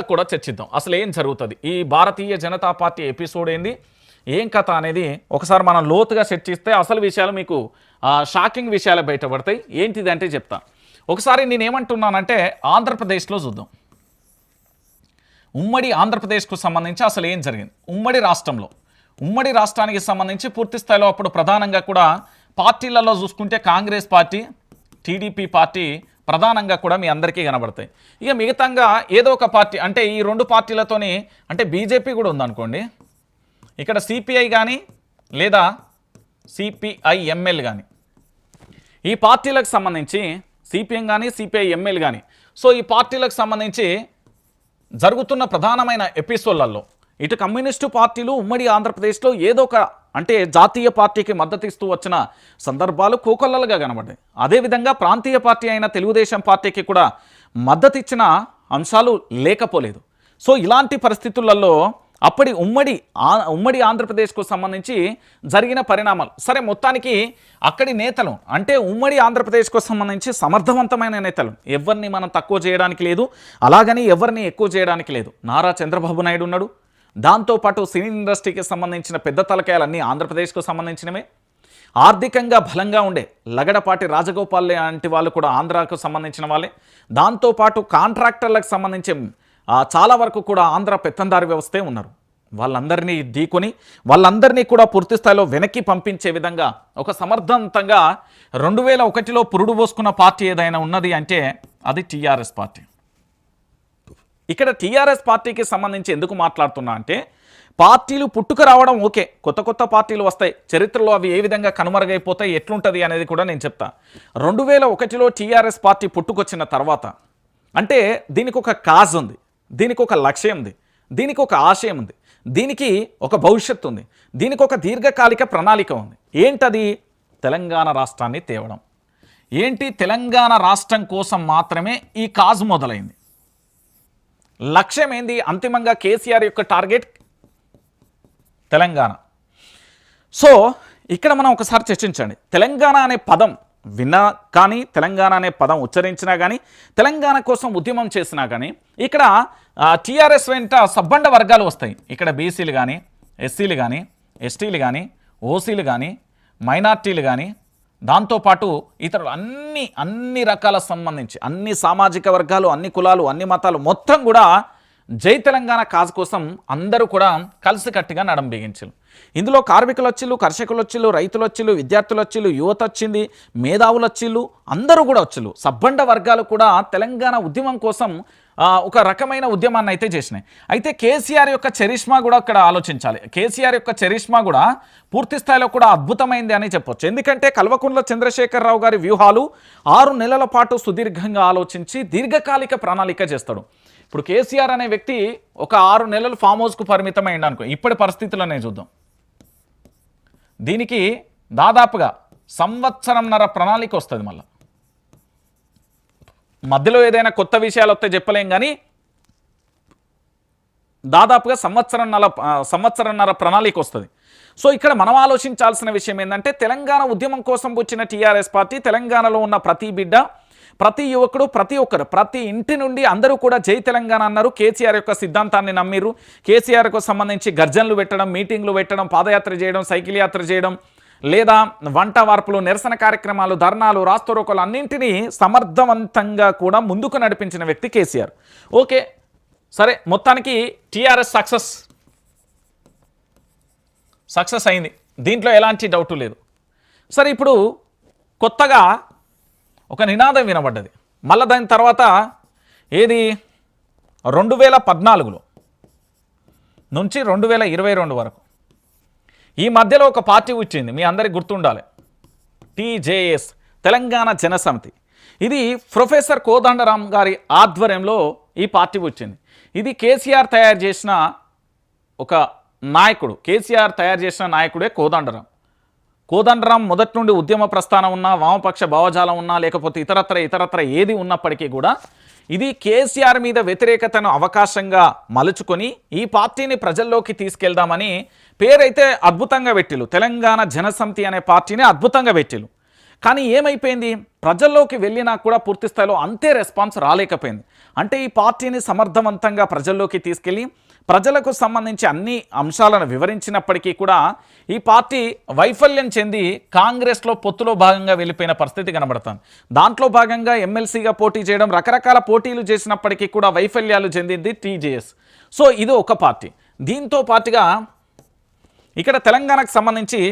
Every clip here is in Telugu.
కూడా చర్చిద్దాం. అసలు ఏం జరుగుతుంది? ఈ భారతీయ జనతా పార్టీ ఎపిసోడ్ ఏంది? ఏం కథ అనేది? ఒకసారి మనం లోతుగా చర్చిస్తే అసలు విషయాలు మీకు షాకింగ్ విషయాలు బయటపడతాయి. ఏంటిది అంటే చెప్తా. ఒకసారి నేనేమంటున్నానంటే ఆంధ్రప్రదేశ్లో చూద్దాం. ఉమ్మడి ఆంధ్రప్రదేశ్కు సంబంధించి అసలు ఏం జరిగింది? ఉమ్మడి రాష్ట్రంలో. ఉమ్మడి రాష్ట్రానికి సంబంధించి పూర్తి స్థాయిలో అప్పుడు ప్రధానంగా కూడా పార్టీలలో చూసుకుంటే కాంగ్రెస్ పార్టీ టీడీపీ పార్టీ ప్రధానంగా కూడా మీ అందరికీ కనబడతాయి. ఇక మిగతాగా ఏదో ఒక పార్టీ అంటే ఈ రెండు పార్టీలతోని అంటే బీజేపీ కూడా ఉందనుకోండి ఇక్కడ సిపిఐ కానీ లేదా సిపిఐ ఎంఎల్ కానీ ఈ పార్టీలకు సంబంధించి సిపిఎం కానీ సిపిఐ ఎంఎల్ కానీ సో ఈ పార్టీలకు సంబంధించి జరుగుతున్న ప్రధానమైన ఎపిసోడ్లలో ఇటు కమ్యూనిస్టు పార్టీలు ఉమ్మడి ఆంధ్రప్రదేశ్లో ఏదో ఒక అంటే జాతీయ పార్టీకి మద్దతు ఇస్తూ వచ్చిన సందర్భాలు కోకొల్లలుగా కనబడ్డాయి. అదేవిధంగా ప్రాంతీయ పార్టీ అయిన తెలుగుదేశం పార్టీకి కూడా మద్దతు ఇచ్చిన అంశాలు లేకపోలేదు. సో ఇలాంటి పరిస్థితులలో అప్పటి ఉమ్మడి ఆ- ఉమ్మడి ఆంధ్రప్రదేశ్కు సంబంధించి జరిగిన పరిణామాలు. సరే మొత్తానికి అక్కడి నేతలు అంటే ఉమ్మడి ఆంధ్రప్రదేశ్కు సంబంధించి సమర్థవంతమైన నేతలు ఎవరిని మనం తక్కువ చేయడానికి లేదు అలాగని ఎవరిని ఎక్కువ చేయడానికి లేదు. నారా చంద్రబాబు నాయుడు ఉన్నాడు. దాంతోపాటు సినీ ఇండస్ట్రీకి సంబంధించిన పెద్ద తలకాయలన్నీ ఆంధ్రప్రదేశ్కు సంబంధించినవే. ఆర్థికంగా బలంగా ఉండే లగడపాటి రాజగోపాల్ లాంటి వాళ్ళు కూడా ఆంధ్రాకు సంబంధించిన వాళ్ళే. దాంతోపాటు కాంట్రాక్టర్లకు సంబంధించి చాలా వరకు కూడా ఆంధ్ర పెత్తందారి వ్యవస్థే ఉన్నారు. వాళ్ళందరినీ ఢీకొని వాళ్ళందరినీ కూడా పూర్తి స్థాయిలో వెనక్కి పంపించే విధంగా ఒక సమర్థవంతంగా రెండు వేల ఒకటిలో పురుడు పోసుకున్న పార్టీ ఏదైనా ఉన్నది అంటే అది టీఆర్ఎస్ పార్టీ. ఇక్కడ టీఆర్ఎస్ పార్టీకి సంబంధించి ఎందుకు మాట్లాడుతున్నా అంటే పార్టీలు పుట్టుక రావడం ఓకే కొత్త కొత్త పార్టీలు వస్తాయి చరిత్రలో అవి ఏ విధంగా కనుమరుగైపోతాయి ఎట్లుంటుంది అనేది కూడా నేను చెప్తా. రెండు వేల ఒకటిలో టీఆర్ఎస్ పార్టీ పుట్టుకొచ్చిన తర్వాత అంటే దీనికి ఒక కాజ్ ఉంది దీనికి ఒక లక్ష్యం ఉంది దీనికి ఒక ఆశయం ఉంది దీనికి ఒక భవిష్యత్తు ఉంది దీనికి ఒక దీర్ఘకాలిక ప్రణాళిక ఉంది. ఏంటది? తెలంగాణ రాష్ట్రాన్ని తేవడం. ఏంటి? తెలంగాణ రాష్ట్రం కోసం మాత్రమే ఈ కాజ్ మొదలైంది. లక్ష్యం ఏంది అంతిమంగా కేసీఆర్ యొక్క టార్గెట్ తెలంగాణ. సో ఇక్కడ మనం ఒకసారి చర్చించండి. తెలంగాణ అనే పదం విన్నా కానీ తెలంగాణ అనే పదం ఉచ్చరించినా కానీ తెలంగాణ కోసం ఉద్యమం చేసినా కానీ ఇక్కడ టీఆర్ఎస్ వెంట సబ్బండ వర్గాలు వస్తాయి. ఇక్కడ బీసీలు కానీ ఎస్సీలు కానీ ఎస్టీలు కానీ ఓసీలు కానీ మైనార్టీలు కానీ దాంతోపాటు ఇతరులు అన్ని అన్ని రకాల సంబంధించి అన్ని సామాజిక వర్గాలు అన్ని కులాలు అన్ని మతాలు మొత్తం కూడా జై తెలంగాణ కాజ్ కోసం అందరూ కూడా కలిసికట్టుగా నడం బిగించారు ఇందులో కార్మికులు వచ్చిళ్ళు కర్షకులు వచ్చిళ్ళు రైతులు వచ్చిళ్ళు విద్యార్థులు వచ్చిళ్ళు యువత వచ్చింది మేధావులు వచ్చిళ్ళు అందరూ కూడా వచ్చిళ్ళు సబ్బండ వర్గాలు కూడా తెలంగాణ ఉద్యమం కోసం ఒక రకమైన ఉద్యమాన్ని అయితే చేసినాయి. అయితే కేసీఆర్ యొక్క చరిష్మా కూడా అక్కడ ఆలోచించాలి. కేసీఆర్ యొక్క చరిష్మా కూడా పూర్తి స్థాయిలో కూడా అద్భుతమైంది అని చెప్పొచ్చు. ఎందుకంటే కల్వకుంట్ల చంద్రశేఖరరావు గారి వ్యూహాలు ఆరు నెలల పాటు సుదీర్ఘంగా ఆలోచించి దీర్ఘకాలిక ప్రణాళిక చేస్తాడు. ఇప్పుడు కేసీఆర్ అనే వ్యక్తి ఒక ఆరు నెలలు ఫామ్ హౌస్కు పరిమితమైంది అనుకో ఇప్పటి పరిస్థితుల్లోనే చూద్దాం. దీనికి దాదాపుగా సంవత్సరంన్నర ప్రణాళిక వస్తుంది మళ్ళీ. మధ్యలో ఏదైనా కొత్త విషయాలు వస్తే చెప్పలేం కానీ దాదాపుగా సంవత్సరంన్నర సంవత్సరంన్నర ప్రణాళిక వస్తుంది సో ఇక్కడ మనం ఆలోచించాల్సిన విషయం ఏంటంటే తెలంగాణ ఉద్యమం కోసం వచ్చిన టీఆర్ఎస్ పార్టీ తెలంగాణలో ఉన్న ప్రతి బిడ్డ ప్రతి యువకుడు ప్రతి ఒక్కరు ప్రతి ఇంటి నుండి అందరూ కూడా జై తెలంగాణ అన్నారు. కేసీఆర్ యొక్క సిద్ధాంతాన్ని నమ్మిరు కేసీఆర్కు సంబంధించి గర్జనలు పెట్టడం మీటింగ్లు పెట్టడం పాదయాత్ర చేయడం సైకిల్ యాత్ర చేయడం లేదా వంట వార్పులు నిరసన కార్యక్రమాలు ధర్నాలు రాస్తోరోకలు అన్నింటినీ సమర్థవంతంగా కూడా ముందుకు నడిపించిన వ్యక్తి కేసీఆర్. ఓకే సరే మొత్తానికి టీఆర్ఎస్ సక్సెస్. సక్సెస్ అయింది. దీంట్లో ఎలాంటి డౌటు లేదు. సరే ఇప్పుడు కొత్తగా ఒక నినాదం వినబడ్డది. మళ్ళీ దాని తర్వాత ఏది? రెండు వేల పద్నాలుగులో నుంచి రెండు వేల ఇరవై రెండు వరకు. ఈ మధ్యలో ఒక పార్టీ వచ్చింది మీ అందరికి గుర్తుండాలి. టీజేఎస్ తెలంగాణ జనసమితి. ఇది ప్రొఫెసర్ కోదండరాం గారి ఆధ్వర్యంలో ఈ పార్టీ వచ్చింది. ఇది కేసీఆర్ తయారు చేసిన ఒక నాయకుడు కేసీఆర్ తయారు చేసిన నాయకుడే కోదండరాం కోదండరాం మొదటి నుండి ఉద్యమ ప్రస్థానం ఉన్నా వామపక్ష భావజాలం ఉన్నా లేకపోతే ఇతరత్ర ఇతరత్ర ఏది ఉన్నప్పటికీ కూడా ఇది కేసీఆర్ మీద వ్యతిరేకతను అవకాశంగా మలుచుకొని ఈ పార్టీని ప్రజల్లోకి తీసుకెళ్దామని పేరైతే అద్భుతంగా పెట్టిలు తెలంగాణ జనసమితి అనే పార్టీని అద్భుతంగా పెట్టిలు కానీ ఏమైపోయింది? ప్రజల్లోకి వెళ్ళినా కూడా పూర్తి స్థాయిలో అంతే రెస్పాన్స్ రాలేకపోయింది. అంటే ఈ పార్టీని సమర్థవంతంగా ప్రజల్లోకి తీసుకెళ్ళి ప్రజలకు సంబంధించి అన్ని అంశాలను వివరించినప్పటికీ కూడా ఈ పార్టీ వైఫల్యం చెంది కాంగ్రెస్లో పొత్తులో భాగంగా వెళ్ళిపోయిన పరిస్థితి కనబడుతుంది దాంట్లో భాగంగా ఎమ్మెల్సీగా పోటీ చేయడం రకరకాల పోటీలు చేసినప్పటికీ కూడా వైఫల్యాలు చెందింది టీజేఎస్. సో ఇది ఒక పార్టీ. దీంతో పాటుగా ఇక్కడ తెలంగాణకు సంబంధించి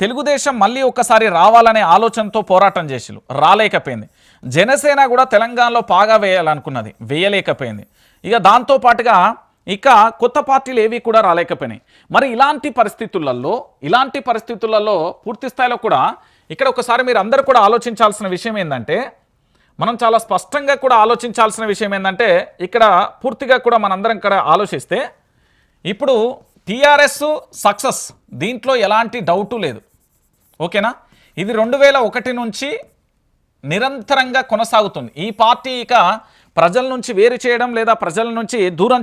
తెలుగుదేశం మళ్ళీ ఒక్కసారి రావాలనే ఆలోచనతో పోరాటం చేసిరు రాలేకపోయింది. జనసేన కూడా తెలంగాణలో పాగా వేయాలనుకున్నది. వేయలేకపోయింది. ఇక దాంతో పాటుగా ఇక కొత్త పార్టీలు ఏవి కూడా రాలేకపోయినాయి. మరి ఇలాంటి పరిస్థితులలో ఇలాంటి పరిస్థితులలో పూర్తి స్థాయిలో కూడా ఇక్కడ ఒకసారి మీరు అందరూ కూడా ఆలోచించాల్సిన విషయం ఏంటంటే మనం చాలా స్పష్టంగా కూడా ఆలోచించాల్సిన విషయం ఏంటంటే ఇక్కడ పూర్తిగా కూడా మనందరం ఇక్కడ ఆలోచిస్తే ఇప్పుడు టీఆర్ఎస్ సక్సెస్ దీంట్లో ఎలాంటి డౌటు లేదు. ఓకేనా? ఇది రెండు వేల ఒకటి నుంచి నిరంతరంగా కొనసాగుతుంది. ఈ పార్టీ ఇక ప్రజల నుంచి వేరు చేయడం లేదా ప్రజల నుంచి దూరం